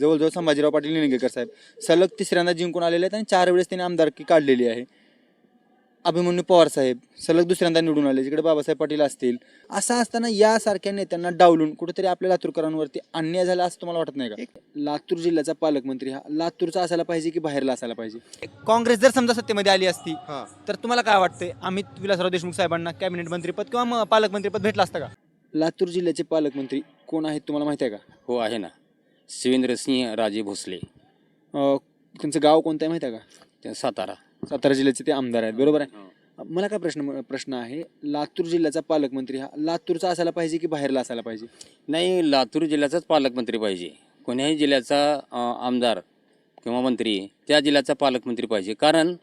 जवळजवळ संभाजीराव पाटील निलंगेकर साहेब. सलग तिसऱ्यांदा जिंकून आलेले आहेत आणि चार वेळेस त्यांनी आमदारकी काढलेली आहे. अभिमन्यू पवार साहेब सलग दुसऱ्यांदा निवडून आले जिकडे बाबासाहेब पाटील असतील. असं असताना यासारख्या नेत्यांना डावलून कुठेतरी आपल्या लातूरकरांवरती अन्याय झाला असं तुम्हाला वाटत नाही का? लातूर जिल्ह्याचा पालकमंत्री हा. लातूरचा असायला पाहिजे की बाहेरला असायला पाहिजे? काँग्रेस जर समजा सत्तेमध्ये आली असती हां. तर तुम्हाला काय वाटतंय? अमित विलासराव देशमुख साहेबांना कॅबिनेट मंत्रीपद किंवा पालकमंत्रीपद भेटलं असतं का? लातूर जिल्ह्याचे पालकमंत्री कोण आहेत तुम्हाला माहिती आहे का? हो आहे ना. शिवेंद्रसिंह राजे भोसले. अं, त्यांचं गाव कोणतं आहे माहिती आहे का? ते सातारा. सातारा जिल्ह्याचे ते आमदार आहेत. बरोबर आहे? मला काय प्रश्न प्रश्न आहे लातूर जिल्ह्याचा पालकमंत्री हा लातूरचा असायला पाहिजे की बाहेरला असायला पाहिजे? नाही लातूर जिल्ह्याचाच पालकमंत्री पाहिजे. कोण्याही जिल्ह्याचा अ, आमदार किंवा मंत्री त्या जिल्ह्याचा पालकमंत्री पाहिजे. कारण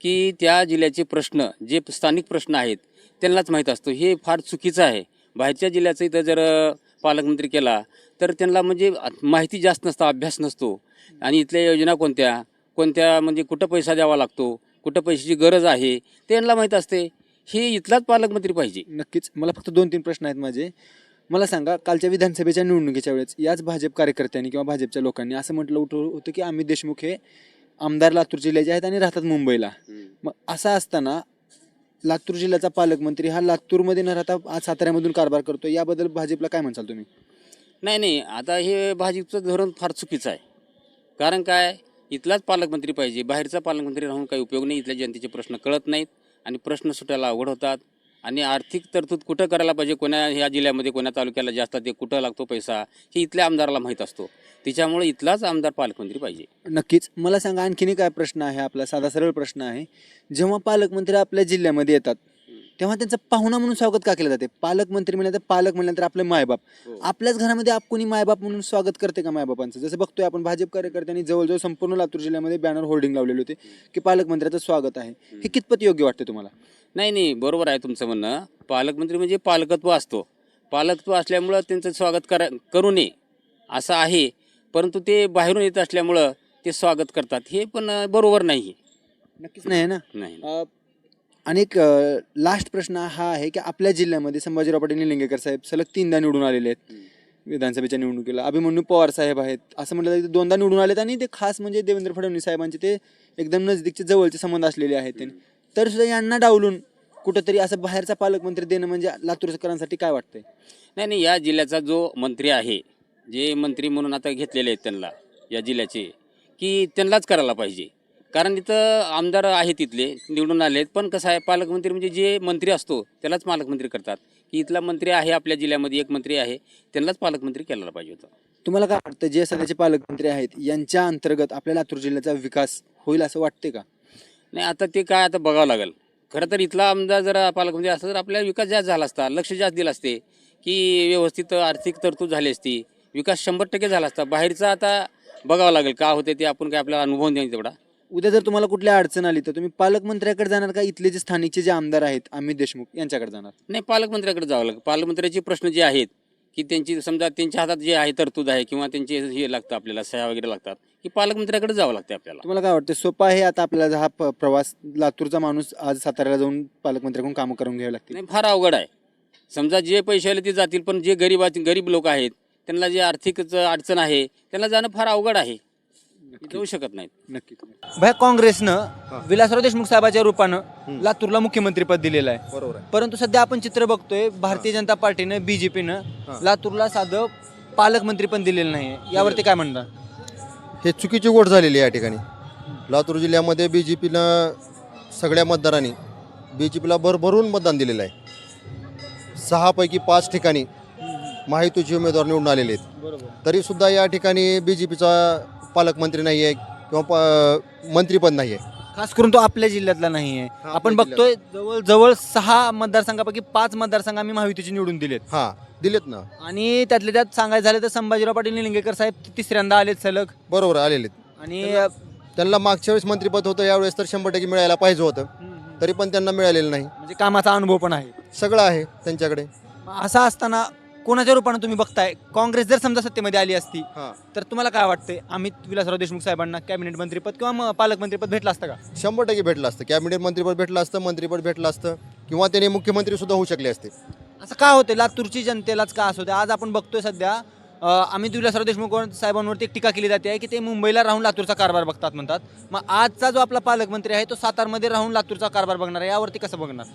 की त्या जिल्ह्याचे प्रश्न जे स्थानिक प्रश्न आहेत त्यांनाच माहीत असतो. हे फार चुकीचं आहे. बाहेरच्या जिल्ह्याचं इथं जर अ, पालकमंत्री केला तर त्यांना म्हणजे माहिती जास्त नसतं अभ्यास नसतो. आणि इथल्या योजना कोणत्या? कोणत्या म्हणजे कुठं पैसा द्यावा लागतो? कुठं पैशाची गरज आहे? ते यांना माहीत असते. हे इथलाच पालकमंत्री पाहिजे. नक्कीच. मला फक्त दोन तीन प्रश्न आहेत माझे. मला सांगा कालच्या विधानसभेच्या निवडणुकीच्या वेळेस याच भाजप कार्यकर्त्यांनी किंवा भाजपच्या लोकांनी असं म्हटलं होतं होतं की अमित देशमुख हे आमदार लातूर जिल्ह्याचे आहेत आणि राहतात मुंबईला. मग असं असताना लातूर जिल्ह्याचा पालकमंत्री हा लातूरमध्ये न राहता आज साताऱ्यामधून कारभार करतो याबद्दल भाजपला काय म्हणसाल तुम्ही? नाही नाही. आता हे भाजपचं धोरण फार चुकीचं आहे. कारण काय? इथलाच पालकमंत्री पाहिजे. बाहेरचा पालकमंत्री राहून काही उपयोग नाही. इथल्या जनतेचे प्रश्न कळत नाहीत आणि प्रश्न सुटायला अवघड होतात. आणि आर्थिक तरतूद कुठं करायला पाहिजे? कोण्या ह्या जिल्ह्यामध्ये कोण्या तालुक्याला जास्त ते कुठं लागतो पैसा? हे इथल्या आमदाराला माहीत असतो. तिच्यामुळे इथलाच आमदार पालकमंत्री पाहिजे. नक्कीच. मला सांगा आणखीन काय प्रश्न आहे आपला साधा सरळ प्रश्न आहे. जेव्हा पालकमंत्री आपल्या जिल्ह्यामध्ये येतात तेव्हा त्यांचं पाहुणा म्हणून स्वागत का केलं जाते? पालकमंत्री म्हणल्यानंतर पालक म्हणल्यानंतर आपले मायबाप. हो. आपल्याच घरामध्ये आप कोणी मायबाप म्हणून स्वागत करते का मायबापांचं? जसं बघतोय आपण भाजप कार्यकर्त्यांनी जवळजवळ संपूर्ण लातूर जिल्ह्यामध्ये बॅनर होल्डिंग लावलेले होते की पालकमंत्र्याचं स्वागत आहे. हे कितपत योग्य वाटते तुम्हाला? नाही नाही बरोबर आहे तुमचं म्हणणं. पालकमंत्री म्हणजे पालकत्व असतो. पालकत्व असल्यामुळं त्यांचं स्वागत करा करू नये. असं आहे. परंतु ते बाहेरून येत असल्यामुळं ते स्वागत करतात. हे पण बरोबर नाही. नक्कीच नाही ना? नाही. आणि एक लास्ट प्रश्न हा आहे की आपल्या जिल्ह्यामध्ये संभाजीराव पाटील निलंगेकर साहेब सलग तीनदा निवडून आलेले आहेत. विधानसभेच्या निवडणुकीला. अभिमन्यू पवार साहेब आहेत. असं म्हटलं जातं की दोनदा निवडून आलेत आणि ते खास म्हणजे देवेंद्र फडणवीस साहेबांचे ते एकदम नजदीकचे जवळचे संबंध असलेले आहेत. तर सुद्धा यांना डावलून कुठंतरी असं बाहेरचा पालकमंत्री देणं म्हणजे लातूरकरांसाठी काय वाटतंय? नाही नाही या जिल्ह्याचा जो मंत्री आहे जे मंत्री म्हणून आता घेतलेले आहेत त्यांना या जिल्ह्याचे की त्यांनाच करायला पाहिजे. कारण इथं आमदार आहेत तिथले निवडून आले आहेत पण कसं आहे पालकमंत्री म्हणजे जे मंत्री असतो त्यालाच पालकमंत्री करतात. की इथला मंत्री आहे आपल्या जिल्ह्यामध्ये एक मंत्री आहे त्यांनाच पालकमंत्री केला पाहिजे होतं. तुम्हाला काय वाटतं जे सध्याचे पालकमंत्री आहेत यांच्या अंतर्गत आपल्या लातूर जिल्ह्याचा विकास होईल असं वाटते का? नाही आता ते काय आता बघावं लागेल. खरं तर इथला आमदार जर पालकमंत्री असता तर आपल्याला विकास जास्त झाला असता लक्ष जास्त दिलं असते. की व्यवस्थित आर्थिक तरतूद झाली असती विकास शंभर टक्के झाला असता. बाहेरचा आता बघावं लागेल का होते ते आपण काय आपल्याला अनुभव नाही तेवढा. उद्या जर तुम्हाला कुठली अडचण आली तर तुम्ही पालकमंत्र्याकडे जाणार का इथले जे स्थानिकचे जे आमदार आहेत अमित देशमुख यांच्याकडे जाणार? नाही पालकमंत्र्याकडे जावं लागेल. पालकमंत्र्याचे प्रश्न जे आहेत की त्यांची समजा त्यांच्या हातात जे आहे तरतूद आहे किंवा त्यांचे हे लागतं आपल्याला सह्या वगैरे लागतात की पालकमंत्र्याकडे जावं लागते आपल्याला. तुम्हाला काय वाटतं सोपा आहे आता आपल्याला हा प- प्रवास लातूरचा माणूस आज साताऱ्याला जाऊन पालकमंत्र्याकडून कामं करून घ्यावी लागतील? नाही फार अवघड आहे. समजा जे पैसे आले ते जातील पण जे गरीब गरीब लोक आहेत त्यांना जे आर्थिक अडचण आहे त्यांना जाणं फार अवघड आहे. जाऊ शकत नाहीत. नक्की भाई काँग्रेसनं विलासराव देशमुख साहेबाच्या रूपानं लातूरला मुख्यमंत्रीपद दिलेलं आहे. बरोबर आहे. परंतु सध्या आपण चित्र बघतोय भारतीय जनता पार्टीनं बीजेपीनं लातूरला साधं पालकमंत्री पण दिलेलं नाही यावरती काय म्हणता? हे चुकीची गोष्ट झालेली आहे या ठिकाणी. लातूर जिल्ह्यामध्ये बी जे पीनं सगळ्या मतदारांनी बी जे पीला भरभरून मतदान दिलेलं आहे. सहापैकी पाच ठिकाणी माहितीचे उमेदवार निवडून आलेले आहेत. तरीसुद्धा या ठिकाणी बी जे पीचा पालकमंत्री नाही आहे किंवा प मंत्रीपद नाही आहे खास करून तो आपल्या जिल्ह्यातला नाही आहे आपण बघतोय जवळ जवळ सहा मतदारसंघापैकी पाच मतदारसंघ आम्ही महायुतीचे निवडून दिलेत. हां दिलेत ना. आणि त्यातल्या त्यात सांगायचं झालं तर संभाजीराव पाटील निलंगेकर साहेब तिसऱ्यांदा आलेत सलग. बरोबर आलेले आहेत. आणि त्यांना मागच्या वेळेस मंत्रीपद होतं यावेळेस तर शंभर टक्के मिळायला पाहिजे होतं. तरी पण त्यांना मिळालेलं नाही. म्हणजे कामाचा अनुभव पण आहे. सगळं आहे त्यांच्याकडे. असं असताना कोणाच्या रूपानं तुम्ही बघताय? काँग्रेस जर समजा सत्तेमध्ये आली असती हां. तर तुम्हाला काय वाटतंय? अमित विलासराव देशमुख साहेबांना कॅबिनेट मंत्रीपद किंवा म- पालकमंत्रीपद भेटलं असतं का? शंभर टक्के भेटलं असतं. कॅबिनेट मंत्रीपद भेटलं असतं मंत्रीपद भेटलं असतं किंवा त्याने मुख्यमंत्री सुद्धा होऊ शकले असते. असं का होते लातूरची जनतेलाच का असं होते आज आपण बघतोय सध्या अ, अमित विलासराव देशमुख साहेबांवरती एक टीका केली जाते आहे की ते मुंबईला राहून लातूरचा कारभार बघतात म्हणतात. मग आजचा जो आपला पालकमंत्री आहे तो सातारमध्ये राहून लातूरचा कारभार बघणार आहे. यावरती कसं बघणार?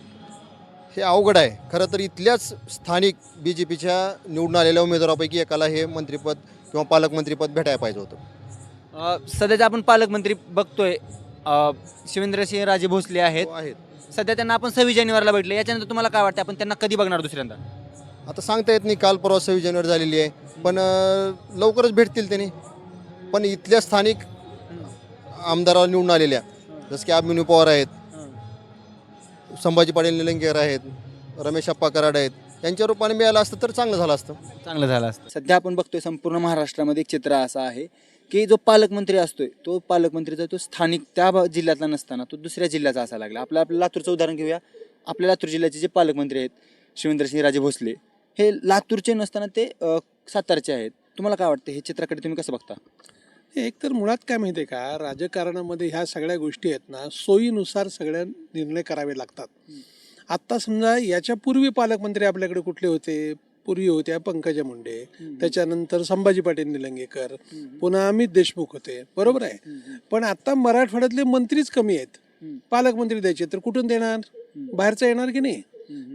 हे अवघड आहे. खरं तर इथल्याच स्थानिक बी जे पीच्या निवडून आलेल्या उमेदवारापैकी एकाला हे मंत्रिपद किंवा पालकमंत्रीपद भेटायला पाहिजे होतं. अ, सध्याचे आपण पालकमंत्री बघतोय. अ, शिवेंद्रसिंह राजे भोसले आहेत. हो, आहेत. सध्या त्यांना आपण सव्वीस जानेवारीला भेटले याच्यानंतर तुम्हाला काय वाटतं आपण त्यांना कधी बघणार दुसऱ्यांदा? आता सांगता येत नाही काल परवा सव्वीस जानेवारी झालेली आहे. पण अं, लवकरच भेटतील त्यांनी. पण इथल्या स्थानिक आमदाराला निवडून आलेल्या जसं की अभिमन्यू पवार आहेत संभाजी पाटील निलंगेकर आहेत रमेश अप्पा कराड आहेत यांच्या रूपाने मिळालं असतं तर चांगलं झालं असतं. चांगलं झालं असतं. सध्या आपण बघतोय संपूर्ण महाराष्ट्रामध्ये एक चित्र असं आहे की जो पालकमंत्री असतोय तो पालकमंत्रीचा तो स्थानिक त्या भा- जिल्ह्यातला नसताना तो दुसऱ्या जिल्ह्याचा असा लागला. आपल्या आपल्या लातूरचं उदाहरण घेऊया. आपल्या लातूर जिल्ह्याचे जे पालकमंत्री आहेत शिवेंद्रसिंह राजे भोसले हे लातूरचे नसताना ते अ, सातारचे आहेत. तुम्हाला काय वाटतं हे चित्राकडे तुम्ही कसं बघता? एक तर मुळात काय माहिती आहे का? राजकारणामध्ये ह्या सगळ्या गोष्टी आहेत ना सोयीनुसार सगळ्या निर्णय करावे लागतात. आत्ता समजा याच्या पूर्वी पालकमंत्री आपल्याकडे कुठले होते? पूर्वी होत्या पंकजा मुंडे. त्याच्यानंतर संभाजी पाटील निलंगेकर. पुन्हा अमित देशमुख होते. बरोबर आहे? पण आता मराठवाड्यातले मंत्रीच कमी आहेत. पालकमंत्री द्यायचे तर कुठून देणार? बाहेरचा येणार की नाही?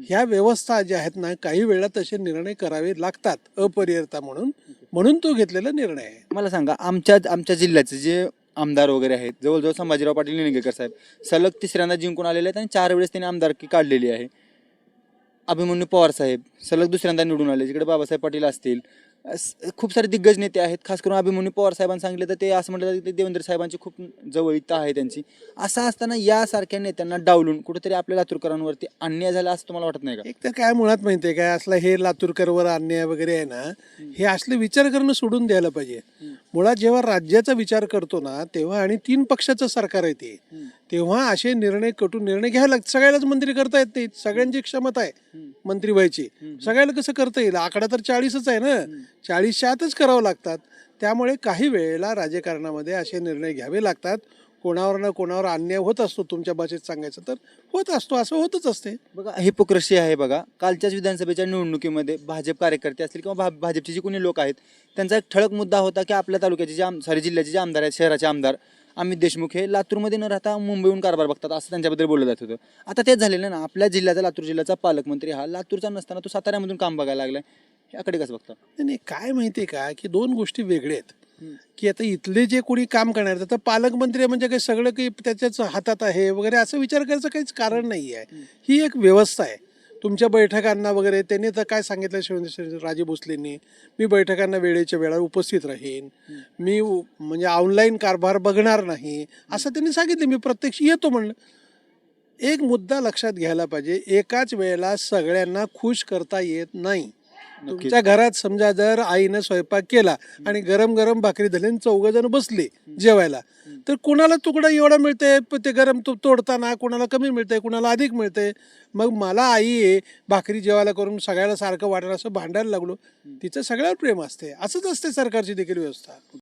ह्या व्यवस्था ज्या आहेत ना काही वेळा तसे निर्णय करावे लागतात अपरिहार्यता म्हणून. म्हणून तो घेतलेला निर्णय आहे. मला सांगा आमच्या आमच्या जिल्ह्याचे जे आमदार वगैरे आहेत जवळजवळ संभाजीराव पाटील निलंगेकर साहेब सलग तिसऱ्यांदा जिंकून आलेले आहेत आणि चार वेळेस त्यांनी आमदारकी काढलेली आहे. अभिमन्यू पवार साहेब सलग दुसऱ्यांदा निवडून आले जिकडे बाबासाहेब पाटील असतील खूप सारे दिग्गज नेते आहेत. खास करून अभिमन्यू पवार साहेबांनी सांगितलं तर ते असं म्हटलं जातं की ते देवेंद्र साहेबांची खूप जवळीकता आहे त्यांची. असं असताना यासारख्या नेत्यांना डावलून कुठेतरी आपल्या लातूरकरांवरती अन्याय झाला असं तुम्हाला वाटत नाही का? एक तर काय मुळात माहितीये काय असला हे लातूरकरवर अन्याय वगैरे आहे ना हे असले विचार करणं सोडून द्यायला पाहिजे. मुळात जेव्हा राज्याचा विचार करतो ना तेव्हा आणि तीन पक्षाचं सरकार आहे ते. तेव्हा असे निर्णय कटून निर्णय घ्यायला सगळ्यालाच मंत्री करता येत नाही सगळ्यांची क्षमता आहे मंत्री व्हायची. सगळ्याला कसं करता येईल? आकडा तर चाळीसच आहे ना? चाळीसच्या आतच करावं लागतात. त्यामुळे काही वेळेला राजकारणामध्ये असे निर्णय घ्यावे लागतात. कोणावर ना कोणावर अन्याय होत असतो तुमच्या भाषेत सांगायचं तर. होत असतो. असं होतच असते. बघा हिपोक्रसी आहे बघा. कालच्याच विधानसभेच्या निवडणुकीमध्ये भाजप कार्यकर्ते असतील किंवा भा- भाजपचे जे कोणी लोक आहेत त्यांचा एक ठळक मुद्दा होता की आपल्या तालुक्याचे जे आम सॉरी जिल्ह्याचे जे आमदार आहेत शहराचे आमदार अमित देशमुख हे लातूरमध्ये न राहता मुंबईहून कारभार बघतात असं त्यांच्याबद्दल बोललं जात होतं. आता तेच झालेलं ना आपल्या जिल्ह्याचा लातूर जिल्ह्याचा पालकमंत्री हा लातूरचा नसताना तो साताऱ्यामधून काम बघायला लागलाय. याकडे कसं बघता? नाही नाही, काय माहितीये का की दोन गोष्टी वेगळ्या आहेत. की आता इथले जे कोणी काम करणार आता पालकमंत्री म्हणजे काही सगळं काही त्याच्याच हातात आहे वगैरे असं विचार करायचं काहीच कारण नाही आहे ही एक व्यवस्था आहे. तुमच्या बैठकांना वगैरे त्यांनी तर काय सांगितलं शिवेंद्र राजे भोसलेंनी? मी बैठकांना वेळेच्या वेळा उपस्थित राहीन. मी म्हणजे ऑनलाईन कारभार बघणार नाही. असं त्यांनी सांगितलं. मी प्रत्यक्ष येतो म्हणलं. एक मुद्दा लक्षात घ्यायला पाहिजे. एकाच वेळेला सगळ्यांना खुश करता येत नाही. तुमच्या घरात समजा जर आईनं स्वयंपाक केला आणि गरम गरम भाकरी झाली चौघ जण बसले जेवायला तर कोणाला तुकडा एवढा मिळते? ते गरम तो तोडताना कोणाला कमी मिळते कोणाला अधिक मिळते? मग मला आई आहे भाकरी जेवायला करून सगळ्याला सारखं वाटायला असं भांडायला लागलो. तिचं सगळ्यावर प्रेम असते. असंच असते सरकारची देखील व्यवस्था.